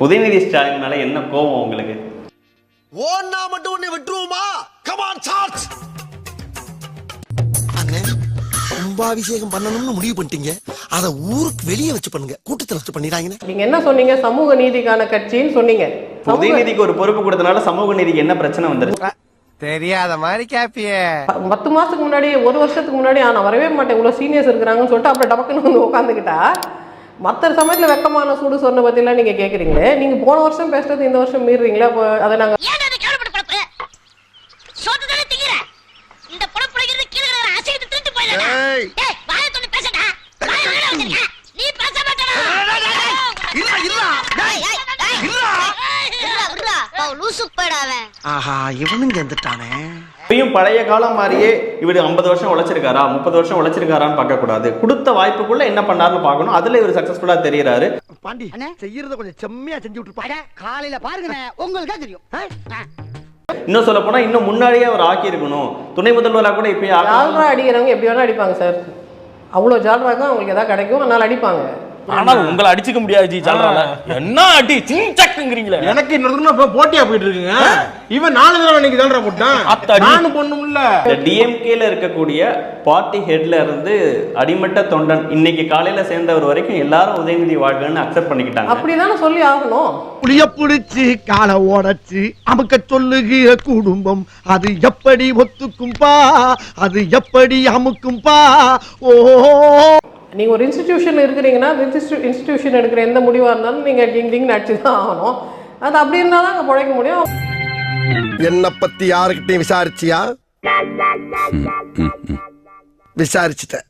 உதயநிதி ஸ்டாலின் மேல என்ன கோவம் உங்களுக்கு? ஓன்னா மட்டும் உன்னை விட்டுருவோமா? கமான் சார்ஜ் கும்பாபிஷேகம் பண்ணணும்னு முடிவு பண்ணிட்டீங்க. அத ஊருக்கு வெளியே வச்சு பண்ணுங்க. கூட்டத்துல வச்சு பண்ணிடாங்கன்னு நீங்க என்ன சொன்னீங்க? சமூக நீதிக்கான கட்சின்னு சொன்னீங்க. உதயநிதிக்கு ஒரு பொறுப்பு கொடுத்தனால சமூக நீதிக்கு என்ன பிரச்சனை வந்துருச்சு? தெரியாத மாதிரி கேப்பியே. பத்து மாசத்துக்கு முன்னாடி ஒரு வருஷத்துக்கு முன்னாடி "ஆ, நான் வரவே மாட்டேன். இவ்வளவு சீனியர்ஸ் இருக்கிறாங்கன்னு சொல்லிட்டு அப்புறம் டபக்குன்னு வந்து உட்காந்துக்கிட்டா? மற்ற சமயத்துல வெக்கமான சூடு சொன்ன பத்திலாம் நீங்க கேக்குறீங்களே. நீங்க போன வருஷம் பேசுறது இந்த வருஷம் மீறுறீங்களா அப்போ அதை நாங்க ஏன் அதை கேவலப்பட்டு பழப்பு சோத்து தானே திங்கிற? இந்த பொழப்புல இருந்து கீழே கிடக்குற அசைத்து திருட்டு போயிடலாம் ஏய். ஏய் வாயை தொட்டு பேசடா. வாயை வெளியில வச்சிருக்க. நீ பேச மாட்டடா. இல்ல இல்ல ஏய், ஏய், ஏய். விட்றா, விட்றா. அவன் லூசுக்கு போயிடாவன் ஆஹா இவனும் சேர்ந்துட்டானே இப்பயும் பழைய காலம் மாதிரியே இவர் ஐம்பது வருஷம் உழைச்சிருக்காரா முப்பது வருஷம் உழைச்சிருக்காரான்னு பார்க்க கூடாது கொடுத்த வாய்ப்புக்குள்ள என்ன பண்ணாருன்னு பார்க்கணும். அதுல இவர் சக்சஸ்ஃபுல்லா தெரியறாரு. பாண்டி செய்யறத கொஞ்சம் செம்மையா செஞ்சு விட்டுருப்பா. காலையில பாருங்க உங்களுக்கு தெரியும். இன்னும் சொல்ல போனா இன்னும் முன்னாடியே அவர் ஆக்கி இருக்கணும் துணை முதல்வரா கூட இப்பயே ஆக்கணும். ஜால்ரா அடிக்கிறவங்க எப்படி வேணா அடிப்பாங்க சார். அவ்வளோ ஜால்ராக்கும் அவங்களுக்கு எதாவது கிடைக்கும் அதனால அடிப்பாங்க. ஆனா உங்களை அடிச்சுக்க முடியாது ஜி சொல்றாங்க என்ன அடி சிங்சக்குங்கிறீங்களே எனக்கு இன்னொரு போட்டியா போயிட்டு இருக்குங்க இவன் நாலு தடவை இன்னைக்கு தான்டா போட்டான். நானும் பொண்ணும்ல இந்த டிஎம்கேல இருக்கக்கூடிய பார்ட்டி ஹெட்ல இருந்து அடிமட்ட தொண்டன் இன்னைக்கு காலையில சேர்ந்தவர் வரைக்கும் எல்லாரும் உதயநிதி வாழ்கன்னு அக்செப்ட் பண்ணிக்கிட்டாங்க. அப்படிதானே சொல்லி ஆகணும். புளிய புடிச்சு காலை ஓடச்சு அமுக்க சொல்லுகிற குடும்பம் அது எப்படி ஒத்துக்கும்பா? அது எப்படி அமுக்கும்பா? ஓ. நீங்க ஒரு இன்ஸ்டிடியூஷன் இருக்கிறீங்கன்னா இன்ஸ்டிடியூஷன் எடுக்கிற எந்த முடிவா இருந்தாலும் நீங்க டிங் டிங் நடிச்சு தான் ஆகணும். அது அப்படி இருந்தால் தான் அங்கே பிழைக்க முடியும். என்ன பத்தி யாருக்கிட்டையும் விசாரிச்சியா? விசாரிச்சுட்டேன்.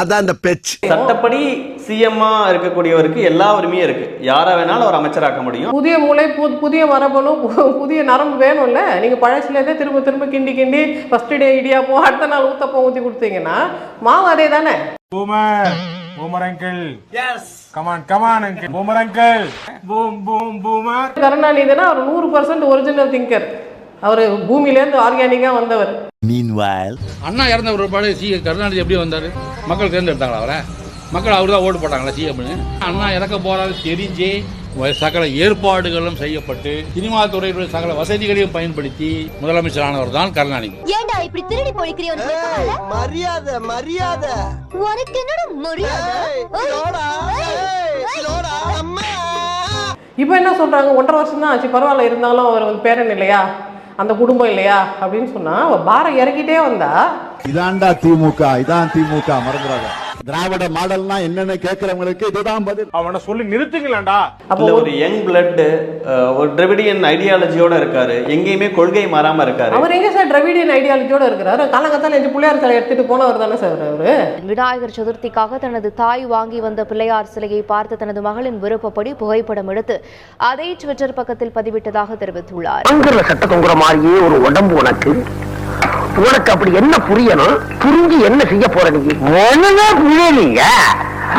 அதான் அந்த பேச்சு. சட்டப்படி சிஎம்மா இருக்கக்கூடியவருக்கு எல்லா உரிமையும் இருக்கு. யாரை வேணாலும் அவர் அமைச்சராக்க முடியும். புதிய மூளை புதிய மரபணும் பு- புதிய நரம்பு வேணும்ல. நீங்க பழசுலேருந்தே திரும்ப திரும்ப கிண்டி கிண்டி ஃபர்ஸ்ட் டே இடியாப்பம் அடுத்த நாள் ஊத்தப்பம் ஊற்றி கொடுத்தீங்கன்னா மாவு அதே தானே boomer boomer uncle yes come on come on uncle boomer uncle boom boom boomer. கருணாநிதினா அவர் நூறு பர்சன்ட் ஒரிஜினல் திங்கர் அவர் பூமியிலேருந்து ஆர்கானிக்காக வந்தவர். அண்ணா இறந்த ஒரு பாடு சி கருணாநிதி எப்படி வந்தாரு? மக்கள் தேர்ந்தெடுத்தாங்களா அவரை? மக்கள் அவர் தான் ஓட்டு போட்டாங்களா சிஎம்னு அண்ணா இறக்க போறாரு தெரிஞ்சே சகல ஏற்பாடுகளும் செய்யப்பட்டு சினிமா துறையுடைய சகல வசதிகளையும் பயன்படுத்தி முதலமைச்சரானவர் தான் கருணாநிதி. ஏண்டா இப்படி திருடி இல்ல? மரியாதை மரியாதை. உனக்கு என்னடா மரியாதை? இப்போ என்ன சொல்றாங்க ஒன்றரை வருஷம் தான் ஆச்சு பரவாயில்ல இருந்தாலும் அவர் வந்து பேரன் இல்லையா? அந்த குடும்பம் இல்லையா? அப்படின்னு சொன்னா அவ பாரம் இறக்கிட்டே வந்தா. இதான்டா திமுக இதான் திமுக மறந்துடாத. திராவிட மாடல்னா என்னன்னு கேக்குறவங்களுக்கு இதுதான் பதில். அவனை சொல்லி நிறுத்துங்களேன்டா. அப்போ ஒரு யங் பிளட் ஒரு டிரெவிடியன் ஐடியாலஜியோட இருக்காரு. எங்கேயுமே கொள்கை மாறாம இருக்காரு. அவர் எங்க சார் திராவிடியன் ஐடியாலஜியோட இருக்கிறாரு? காலங்கத்தால அஞ்சு பிள்ளையார் சிலை எடுத்துட்டு போனவர் தானே சார் அவரு? விநாயகர் சதுர்த்திக்காக தனது தாய் வாங்கி வந்த பிள்ளையார் சிலையை பார்த்து தனது மகளின் விருப்பப்படி புகைப்படம் எடுத்து அதை ட்விட்டர் பக்கத்தில் பதிவிட்டதாக தெரிவித்துள்ளார். சட்ட தொங்குற மாதிரியே ஒரு உடம்பு உனக்கு. உனக்கு அப்படி என்ன புரியணும்? புரிஞ்சு என்ன செய்ய போற நீ? ஒண்ணுமே புரியலீங்க.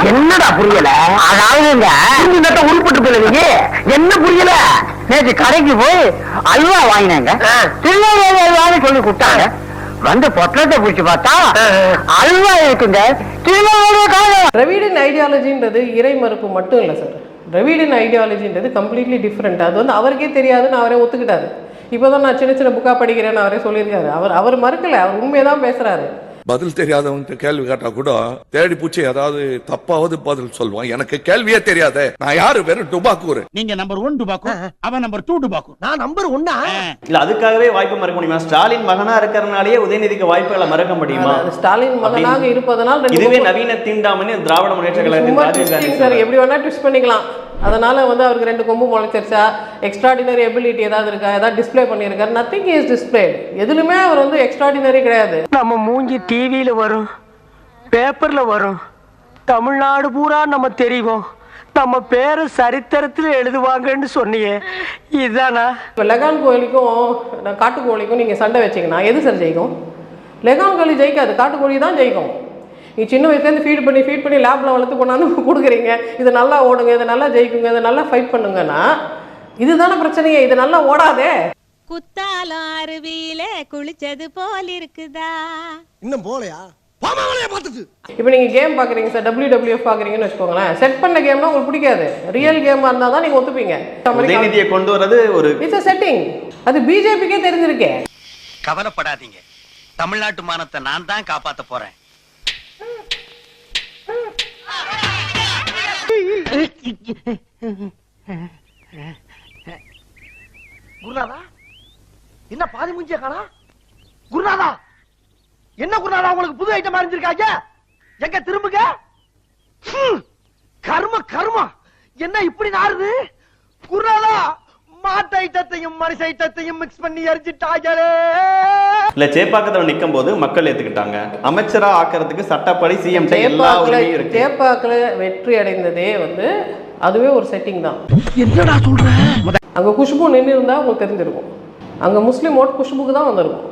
என்னடா புரியல? அதாவதுங்க. புரிஞ்சுட்டா உருப்பட்டு போயில நீங்க என்ன புரியல? நேற்று கடைக்கு போய் அல்வா வாங்கினாங்க. திருநெல்வேலி அல்வான்னு சொல்லி கொடுத்தாங்க. வந்து பொட்டலத்தை பிடிச்சு பார்த்தா அல்வா இருக்குங்க. திருநெல்வேலி காலம் திராவிடன் ஐடியாலஜின்றது இறை மறுப்பு மட்டும் இல்லை சார் திராவிடன் ஐடியாலஜின்றது கம்ப்ளீட்லி டிஃப்ரெண்ட் அது வந்து அவருக்கே தெரியாதுன்னு அவரே ஒத்துக்கிட்டாரு. இப்போ தான் நான் சின்ன சின்ன புக்காக படிக்கிறேன்னு அவரே சொல்லியிருக்காரு. அவர் அவர் மறுக்கல. அவர் உண்மையை தான் பேசுறாரு. பதில் தெரியாதவங்க கேள்வி கேட்டா கூட தேடி பூச்சி ஏதாவது தப்பாவது பதில் சொல்லுவான். எனக்கு கேள்வியே தெரியாதே. நான் யாரு வெறும் டுபாக்கூர் நீங்க நம்பர் ஒன் டுபாக்கு அவன் நம்பர் டூ டுபாக்கு நான் நம்பர் ஒன்னா? இல்ல அதுக்காகவே வாய்ப்பு மறக்க முடியுமா? ஸ்டாலின் மகனா இருக்கிறனாலேயே உதயநிதிக்கு வாய்ப்புகளை மறக்க முடியுமா? ஸ்டாலின் மகனாக இருப்பதனால் இதுவே நவீன தீண்டாமணி திராவிட முன்னேற்ற கழகத்தின் சார். எப்படி வேணா ட்விஸ்ட் பண்ணிக்கலாம். அதனால வந்து அவருக்கு ரெண்டு கொம்பு முளைச்சிருச்சா? எக்ஸ்ட்ராடினரி எபிலிட்டி ஏதாவது இருக்கா? ஏதாவது டிஸ்ப்ளே பண்ணியிருக்காரு. நத்திங் இஸ் டிஸ்பிளே எதுலுமே அவர் வந்து எக்ஸ்ட்ராடினரி கிடையாது. நம்ம மூஞ்சி டிவியில வரும். பேப்பர்ல வரும். தமிழ்நாடு பூரா நம்ம தெரியும் நம்ம பேரை சரித்திரத்தில் எழுதுவாங்கன்னு சொன்னியே. இதானா? இப்போ லெகான் கோழிக்கும் காட்டுக்கோழிக்கும் நீங்கள் சண்டை வச்சீங்கன்னா எது சார் ஜெயிக்கும்? லெகான் கோழி ஜெயிக்காது. காட்டுக்கோழி தான் ஜெயிக்கும். நீ சின்ன வயசுலேருந்து ஃபீட் பண்ணி ஃபீட் பண்ணி லேபில் வளர்த்து கொண்டாந்து கொடுக்குறீங்க. இது நல்லா ஓடுங்க இது நல்லா ஜெயிக்குங்க இது நல்லா ஃபைட் பண்ணுங்கன்னா இதுதானே பிரச்சனையே இது நல்லா ஓடாதே. குத்தாலம் அருவியில குளிச்சது போல் இருக்குதா இன்னும் போலையா? இப்போ நீங்கள் கேம் பார்க்குறீங்க சார் WWF பார்க்குறீங்கன்னு வச்சுக்கோங்களேன். செட் பண்ண கேம்னா உங்களுக்கு பிடிக்காது. ரியல் கேமாக இருந்தால் தான் நீங்கள் ஒத்துப்பீங்க. உதயநிதியை கொண்டு வர்றது ஒரு இட்ஸ் செட்டிங் அது பிஜேபிக்கே தெரிஞ்சிருக்கே. கவலைப்படாதீங்க. தமிழ்நாட்டு மானத்தை நான் தான் காப்பாத்த போறேன். குருநாதா? என்ன பாதி முஞ்சிய காணா? குருநாதா! என்ன குருநாதா உங்களுக்கு புது ஐட்டம் அறிஞ்சிருக்காங்க? எங்க திரும்புங்க? கர்ம கர்மா! என்ன இப்படி நாறுது? குருநாதா மாட்டு ஐட்டத்தையும் மனுஷ ஐட்டத்தையும் மிக்ஸ் பண்ணி எரிஞ்சிட்டாங்களே! இல்ல சேப்பாக்கத்தில் நிற்கும் போது மக்கள் ஏத்துக்கிட்டாங்க. அமைச்சரா ஆக்குறதுக்கு சட்டப்படி சிஎம் தேப்பாக்கில் வெற்றி அடைந்ததே வந்து அதுவே ஒரு செட்டிங் தான். என்னடா சொல்ற? அங்கே குஷ்பு நின்று இருந்தால் உங்களுக்கு தெரிஞ்சிருக்கும். அங்கே முஸ்லீம் ஓட் குஷ்புக்கு தான் வந்திருக்கும்.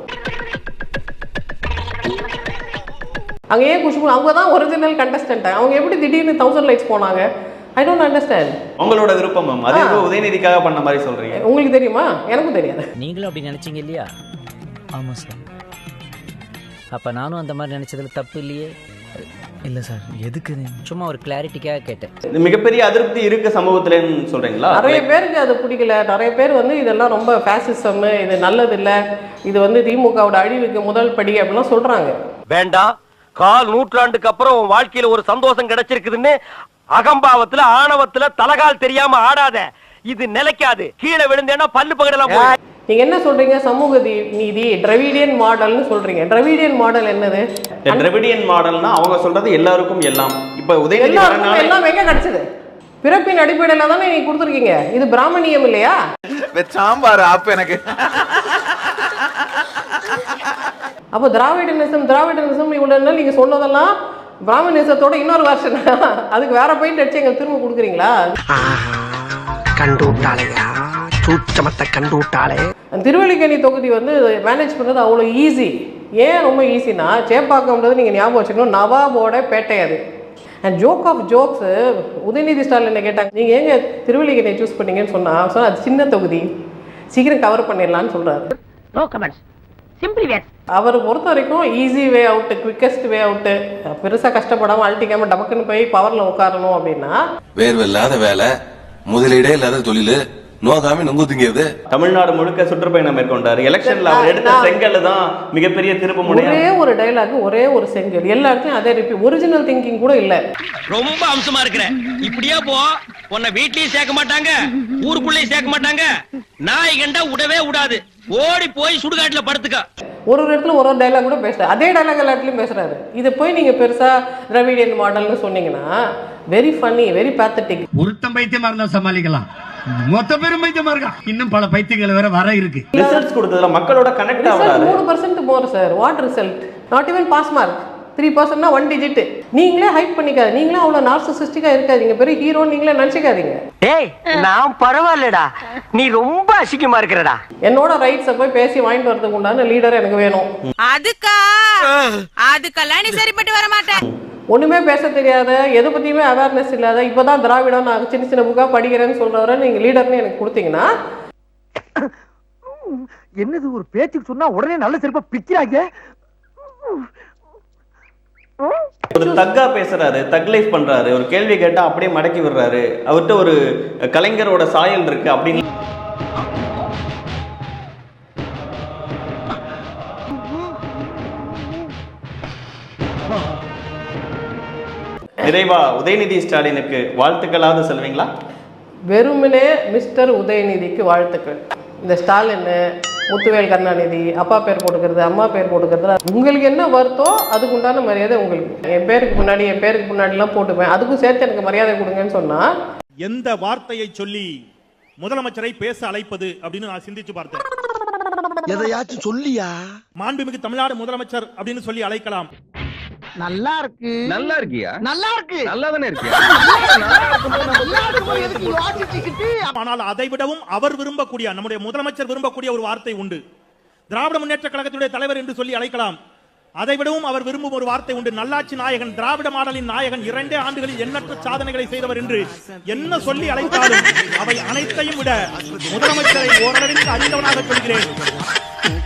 அங்கே ஏன் குஷ்பு? அவங்க தான் ஒரிஜினல் கண்டஸ்டன்ட் அவங்க எப்படி திடீர்னு தௌசண்ட் லைட்ஸ் போனாங்க? ஐ டோன்ட் அண்டர்ஸ்டாண்ட் உங்களோட விருப்பம் மேம் அதே உதயநிதிக்காக பண்ண மாதிரி சொல்றீங்க. உங்களுக்கு தெரியுமா? எனக்கும் தெரியாது. நீங்களும் அப்படி நினைச்சீங்க இல்லையா? ஆமாம் சார் அப்போ நானும் அந்த மாதிரி நினைச்சதுல தப்பு இல்லையே? இல்லை சார் எதுக்கு சும்மா ஒரு கிளாரிட்டிக்காக கேட்டேன். இது மிகப்பெரிய அதிருப்தி இருக்கு சமூகத்துலன்னு சொல்றீங்களா? நிறைய பேருக்கு அது பிடிக்கல. நிறைய பேர் வந்து இதெல்லாம் ரொம்ப ஃபேசிசம் இது நல்லது இல்ல இது வந்து திமுகவோட அழிவுக்கு முதல் படி அப்படிலாம் சொல்றாங்க. வேண்டாம் கால் நூற்றாண்டுக்கு அப்புறம் உன் வாழ்க்கையில ஒரு சந்தோஷம் கிடைச்சிருக்குதுன்னு அகம்பாவத்துல ஆணவத்துல தலகால் தெரியாம ஆடாத. இது நிலைக்காது. கீழே விழுந்தேன்னா பல்லு பகடலாம் போய் நீங்க என்ன சொல்றீங்க? சமூக நீதி டிரவிடியன் மாடல்னு சொல்றீங்க. டிரவிடியன் மாடல் என்னது? இந்த திராவிடியன் மாடல்னா அவங்க சொல்றது எல்லாருக்கும் எல்லாம். இப்ப உதயநிதி எல்லாம் எங்க கிடைச்சது? பிறப்பின் அடிப்படையில தானே நீங்க கொடுத்துருக்கீங்க. இது பிராமணியம் இல்லையா? சாம்பார் அப்ப எனக்கு. அப்போ திராவிடனிசம் திராவிடனிசம் இவ்வளவு நாள் நீங்க சொன்னதெல்லாம் பிராமணிசத்தோட இன்னொரு வருஷன் அதுக்கு வேற பெயிண்ட் அடிச்சு எங்களுக்கு திரும்ப கொடுக்குறீங்களா? கண்டு விட்டாளையா? சூச்சமத்தை கண்டு விட்டாளே அந்த திருவல்லிக்கேணி தொகுதி வந்து மேனேஜ் பண்ணுறது அவ்வளோ ஈஸி ஏன் ரொம்ப ஈஸினா சேப்பாக்கம்ன்றது நீங்கள் ஞாபகம் வச்சுக்கணும் நவாபோட பேட்டை அது. And joke of jokes Udhayanidhi Stalin கேட்டாங்க நீங்கள் ஏங்க திருவல்லிக்கேணியை சூஸ் பண்ணீங்கன்னு சொன்னால் சொன்னால் அது சின்ன தொகுதி. சீக்கிரம் கவர் பண்ணிடலான்னு சொல்கிறாரு அவரை பொறுத்த வரைக்கும் easy way out quickest way out பெருசாக கஷ்டப்படாமல் அழட்டிக்காமல் டபக்குன்னு போய் பவரில் உட்காரணும் அப்படின்னா வேர்வை இல்லாத வேலை முதலீடே இல்லாத தொழில் நோகாம நொங்கு திங்கிறது தமிழ்நாடு முழுக்க சுற்றுப்பயணம் மேற்கொண்டாரு. எலெக்ஷன்ல அவர் எடுத்த செங்கல் தான் மிகப்பெரிய திருப்பு ஒரே ஒரு டைலாக் ஒரே ஒரு செங்கல். எல்லா இடத்துலையும் அதே ரிப்பி ஒரிஜினல் திங்கிங் கூட இல்லை. ரொம்ப அம்சமா இருக்கிற. இப்படியே போ. உன்னை வீட்லயும் சேர்க்க மாட்டாங்க ஊருக்குள்ளேயும் சேர்க்க மாட்டாங்க. நாய் கண்டா விடவே விடாது ஓடி போய் சுடுகாட்டுல படுத்துக்க. ஒரு ஒரு இடத்துல ஒரு ஒரு டைலாக் கூட பேசுறாரு. அதே டைலாக் எல்லா இடத்துலையும் பேசுறாரு. இதை போய் நீங்க பெருசா திராவிடியன் மாடல்னு சொன்னீங்கன்னா வெரி ஃபன்னி வெரி பேத்தட்டிக் ஒருத்தன் பைத்தியமா இருந்தா சமாளிக்கலாம். மொத்த பேரும் பைத்தியமா இருக்கான் இன்னும் பல பைத்தியங்கள் வேற வர இருக்கு. ரிசல்ட்ஸ் கொடுத்ததுல மக்களோட கனெக்ட் ஆகுறாரு மூணு பர்சன்ட் போற sir what result not even pass mark three பர்சன்ட்னா one digit நீங்களே ஹைட் பண்ணிக்காது. நீங்களே அவ்வளோ நார்சிசிஸ்டிக்கா இருக்காதீங்க. பெரிய ஹீரோ நீங்களே நினச்சிக்காதீங்க. டேய் நான் பரவாயில்லடா. நீ ரொம்ப அசிங்கமா இருக்கிறடா. என்னோட ரைட்ஸை போய் பேசி வாங்கிட்டு வரதுக்கு உண்டான லீடர் எனக்கு வேணும். அதுக்கா? அதுக்கெல்லாம் நீ சரிப்பட்டு வர மாட்டேன் ஒண்ணுமே பேச தெரியாத எதை பத்தியுமே அவேர்னஸ் இல்லாத இப்பதான் திராவிடம் நான் சின்ன சின்ன புக்கா படிக்கிறேன்னு சொல்றவரை நீங்க லீடர்னு எனக்கு கொடுத்தீங்கன்னா என்னது ஒரு பேச்சுக்கு சொன்னா உடனே நல்ல செருப்பா பிக்கிறாங்க ஒரு தக்கா பேசுறாரு தக் லைஃப் பண்றாரு. ஒரு கேள்வி கேட்டா அப்படியே மடக்கி விடுறாரு. அவர்கிட்ட ஒரு கலைஞரோட சாயல் இருக்கு அப்படின்னு நிறைவா உதயநிதி ஸ்டாலினுக்கு வாழ்த்துக்களாவது செல்வீங்களா வெறுமனே மிஸ்டர் உதயநிதிக்கு வாழ்த்துக்கள். இந்த ஸ்டாலின் முத்துவேல் கருணாநிதி அப்பா பேர் போட்டுக்கிறது அம்மா பேர் போட்டுக்கிறது உங்களுக்கு என்ன வருத்தோ அதுக்கு உண்டான மரியாதை உங்களுக்கு. என் பேருக்கு முன்னாடி என் பேருக்கு முன்னாடிலாம் போட்டுப்பேன். அதுக்கும் சேர்த்து எனக்கு மரியாதை கொடுங்கன்னு சொன்னா. எந்த வார்த்தையை சொல்லி முதலமைச்சரை பேச அழைப்பது அப்படின்னு நான் சிந்திச்சு பார்த்தேன். எதையாச்சும் சொல்லியா? மாண்புமிகு தமிழ்நாடு முதலமைச்சர் அப்படின்னு சொல்லி அழைக்கலாம். நல்லா இருக்கு நல்லா இருக்கியா? நல்லா இருக்கு நல்லா தானே இருக்கியா ஆனால் அதை விடவும் அவர் விரும்பக்கூடிய நம்முடைய முதலமைச்சர் விரும்பக்கூடிய ஒரு வார்த்தை உண்டு. திராவிட முன்னேற்ற கழகத்தினுடைய தலைவர் என்று சொல்லி அழைக்கலாம். அதை விடவும் அவர் விரும்பும் ஒரு வார்த்தை உண்டு. நல்லாட்சி நாயகன் திராவிட மாடலின் நாயகன் இரண்டே ஆண்டுகளில் எண்ணற்ற சாதனைகளை செய்தவர் என்று என்ன சொல்லி அழைத்தாலும் அவை அனைத்தையும் விட முதலமைச்சரை ஓரளவிற்கு அறிந்தவனாக சொல்கிறேன்.